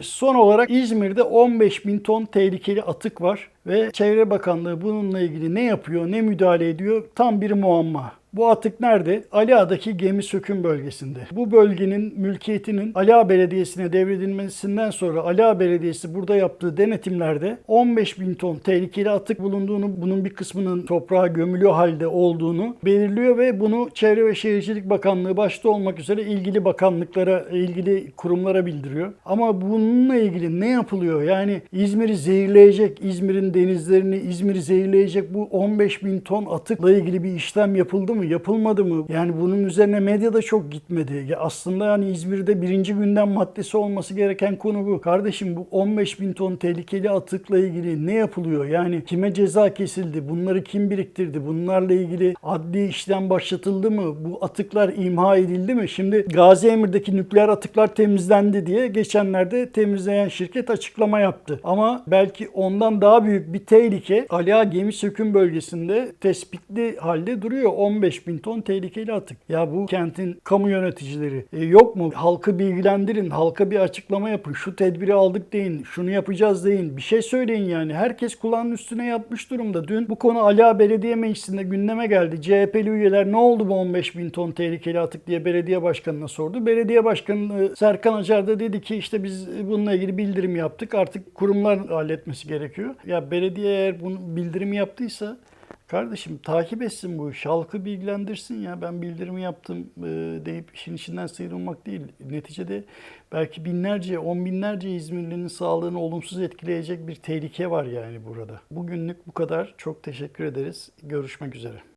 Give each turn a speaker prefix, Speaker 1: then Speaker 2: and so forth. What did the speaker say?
Speaker 1: Son olarak İzmir'de 15 bin ton tehlikeli atık var ve Çevre Bakanlığı bununla ilgili ne yapıyor, ne müdahale ediyor tam bir muamma. Bu atık nerede? Ali Ağa'daki gemi söküm bölgesinde. Bu bölgenin mülkiyetinin Ali Ağa Belediyesi'ne devredilmesinden sonra Ali Ağa Belediyesi burada yaptığı denetimlerde 15 bin ton tehlikeli atık bulunduğunu, bunun bir kısmının toprağa gömülü halde olduğunu belirliyor ve bunu Çevre ve Şehircilik Bakanlığı başta olmak üzere ilgili bakanlıklara, ilgili kurumlara bildiriyor. Ama bununla ilgili ne yapılıyor? Yani İzmir'i zehirleyecek, İzmir'in denizlerini, İzmir'i zehirleyecek bu 15 bin ton atıkla ilgili bir işlem yapıldı mı, yapılmadı mı? Yani bunun üzerine medya da çok gitmedi. Ya aslında yani İzmir'de birinci gündem maddesi olması gereken konu bu. Kardeşim bu 15 bin ton tehlikeli atıkla ilgili ne yapılıyor? Yani kime ceza kesildi? Bunları kim biriktirdi? Bunlarla ilgili adli işlem başlatıldı mı? Bu atıklar imha edildi mi? Şimdi Gazi Emir'deki nükleer atıklar temizlendi diye geçenlerde temizleyen şirket açıklama yaptı. Ama belki ondan daha büyük bir tehlike Ali Ağa gemi söküm bölgesinde tespitli halde duruyor. 15 bin ton tehlikeli atık. Ya bu kentin kamu yöneticileri e, yok mu? Halkı bilgilendirin, halka bir açıklama yapın. Şu tedbiri aldık deyin, şunu yapacağız deyin. Bir şey söyleyin yani. Herkes kulağının üstüne yatmış durumda. Dün bu konu Ali Ağa Belediye Meclisi'nde gündeme geldi. CHP'li üyeler ne oldu bu 15 bin ton tehlikeli atık diye belediye başkanına sordu. Belediye başkanı e, Serkan Acar da dedi ki işte biz bununla ilgili bildirim yaptık. Artık kurumlar halletmesi gerekiyor. Ya belediye eğer bunu bildirimi yaptıysa Kardeşim takip etsin bu işi. Halkı bilgilendirsin ya. Ben bildirimi yaptım e, deyip işin içinden sıyrılmak değil. Neticede belki binlerce, on binlerce İzmirli'nin sağlığını olumsuz etkileyecek bir tehlike var yani burada. Bugünlük bu kadar. Çok teşekkür ederiz. Görüşmek üzere.